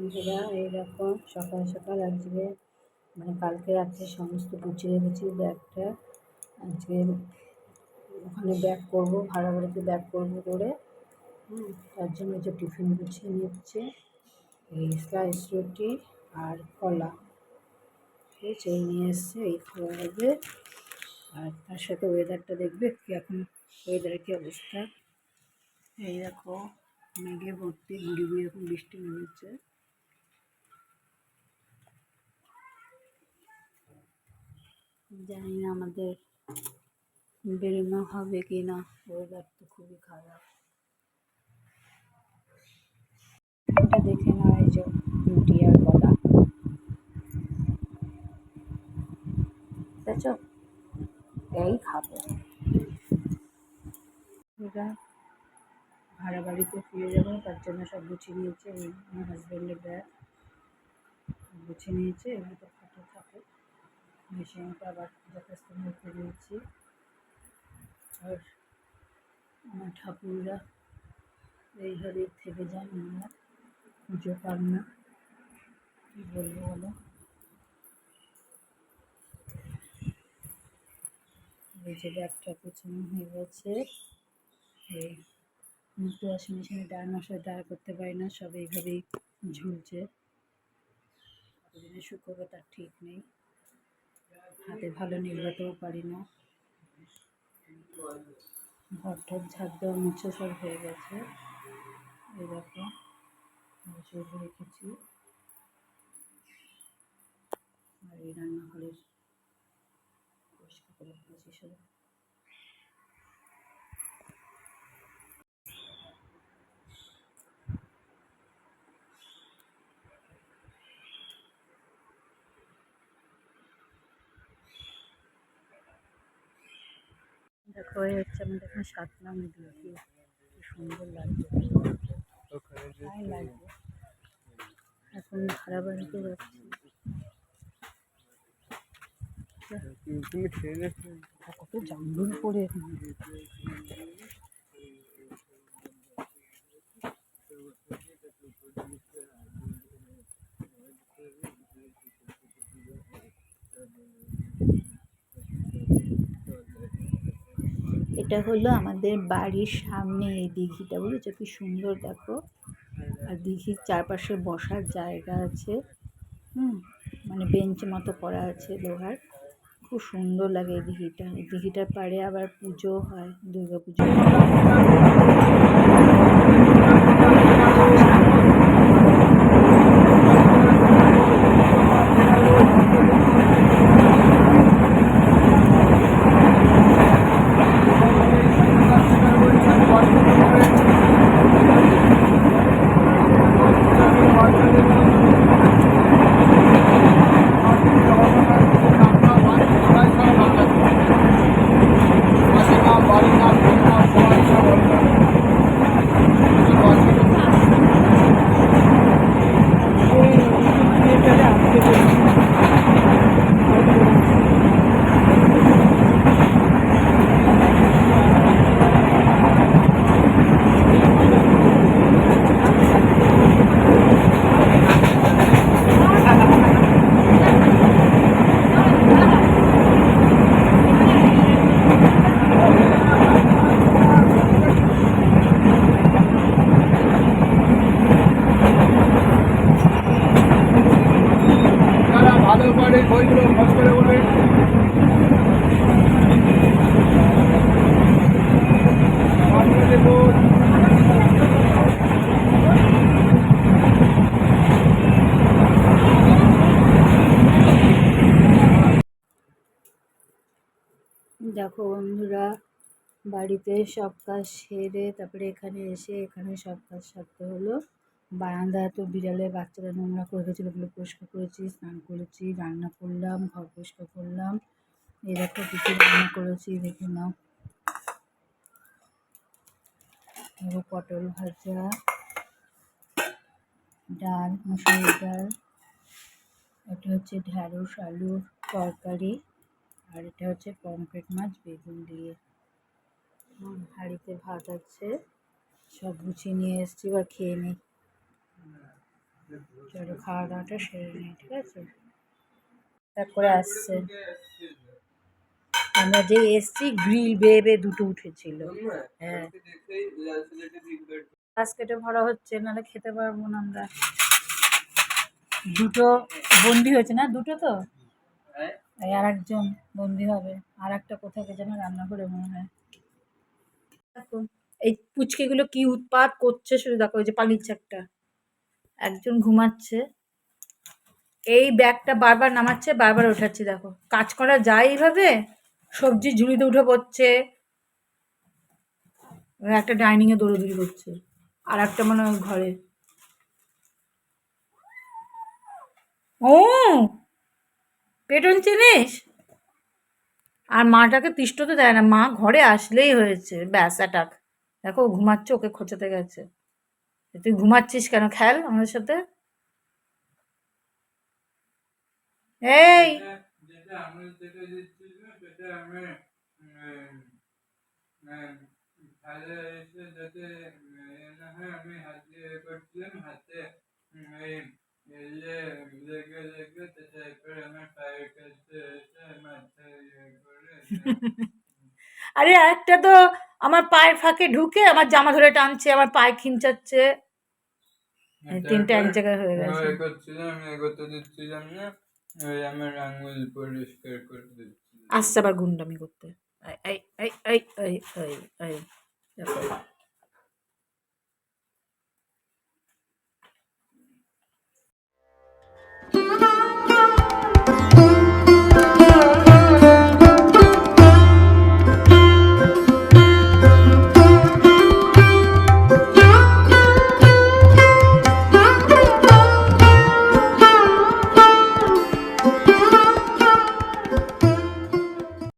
বন্ধুরা এইরকম সকাল সকাল আজকে মানে কালকে রাত্রে সমস্ত গুছিয়ে রেখেছি ব্যাগটা। আজকে ওখানে ব্যাগ করব, ভাড়া বাড়িতে ব্যাগ করব করে। তার জন্য যে টিফিন গুছিয়ে নিচ্ছে এই স্লাইস রুটি আর কলা। ঠিক আছে এই নিয়ে এসছে, এই খাওয়া হবে। আর তার সাথে ওয়েদারটা দেখবে কি এখন ওয়েদারের কী অবস্থা। এই দেখো, মেঘে ভর্তি গুড়ি গুড়ি এখন বৃষ্টি নেমেছে জানি না আমাদের বেরোনো হবে কি না। ওয়েদার তো খুবই খারাপ। এটা দেখে না এই রুটি আর কলা। এই খাব। এটা ভাড়া বাড়িতে ফিরে যাব, তার জন্য সব গুছিয়ে নিয়েছে। আমার হাজব্যান্ডের ব্যাগ গুছিয়ে নিয়েছে এবার মেশিনটা আবার যথেষ্ট মুখে দিয়েছি। আর আমার ঠাকুররা এইভাবে থেকে যান, আমরা পুজো পান না। কী বলব বলো? এই যে ব্যাগটা পেছনে হয়ে গেছে। এই মুক্ত ওয়াশিং মেশিনে ডার মশলা ডার করতে পারি না, সব এইভাবেই ঝুলছে। কতদিনে শুকোবে তার ঠিক নেই। হাতে ভালো নিগড়াতেও পারি না। ঘর টর ঝাড় দেওয়া মুছে সব হয়ে গেছে। এরকম রেখেছি। আর এই রান্নাঘরের পরিষ্কার করে দেখো এই হচ্ছে আমাদের এখানে সাত নাম দিয়েছি কি সুন্দর লাগছে। তাই লাগবে এখন ভাড়া বাড়িতে যাচ্ছি কত জঙ্গল পড়ে এটা হলো আমাদের বাড়ির সামনে এই দিঘিটা, বুঝেছ? কি সুন্দর, দেখো। আর দিঘির চারপাশে বসার জায়গা আছে। হুম মানে বেঞ্চ মতো করা আছে লোহার। খুব সুন্দর লাগে এই দিঘিটা। এই দিঘিটার পাড়ে আবার পুজো হয় দুর্গা পুজো যারা ভালো করে বইগুলো খোঁজ করে বলে দেখো বন্ধুরা, বাড়িতে সব কাজ সেরে তারপরে এখানে এসে এখানে সব কাজ সারতে হলো। বারান্দা তো বিড়ালে বাচ্চারা নোংরা করে গেছিল ওগুলো পরিষ্কার করেছি, স্নান করেছি, রান্না করলাম, ঘর পরিষ্কার করলাম। এই দেখো কী কী রান্না করেছি, দেখে নাও। পটল ভাজা, ডাল মুসুরির ডাল এটা হচ্ছে ঢ্যাঁড়স আলুর তরকারি। আর এটা হচ্ছে পমফ্রেট মাছ, বেগুন দিয়ে। হাঁড়িতে ভাত আছে, সব গুছিয়ে নিয়ে এসেছি বা খেয়ে নিই চলো খাওয়া দাওয়াটা সেরে নিই, ঠিক আছে? তারপরে আসছে। আমরা যে এসছি, গ্রিল বেয়ে বেয়ে দুটো উঠেছিল। হ্যাঁ। বাস্কেটে ভরা হচ্ছে, নাহলে খেতে পারব না আমরা। দুটো বন্দি হয়েছে না? দুটো তো? এই আর একজন বন্দি হবে। আর একটা কোথাকে যেন রান্না করে মনে হয়। এই পুচকেগুলো কি উৎপাত করছে শুধু দেখো ওই যে পালিয়েছে একটা একজন ঘুমাচ্ছে। এই ব্যাগটা বারবার নামাচ্ছে, বারবার ওঠাচ্ছে, দেখো। কাজ করা যায় এইভাবে? সবজি ঝুড়িতে উঠে পড়ছে। একটা ডাইনিংয়ে দৌড়োদৌড়ি করছে। আর একটা মনে হয় ঘরে। ও! পেটন চিনিস? আর মাটাকে তিষ্ট তো দেয় না। মা ঘরে আসলেই হয়েছে। ব্যাস, অ্যাটাক। দেখো ঘুমাচ্ছে, ওকে খোঁচাতে গেছে। তুই ঘুমাচ্ছিস কেন? খেল আমাদের সাথে। এই! একটা তো আমার পায়ের ফাঁকে ঢুকে আমার জামা ধরে টানছে আমার পায়ে খিঞ্চাচ্ছে তিনটা এক জায়গায় হয়ে গেছে। আসছে আবার গুন্ডামি করতে।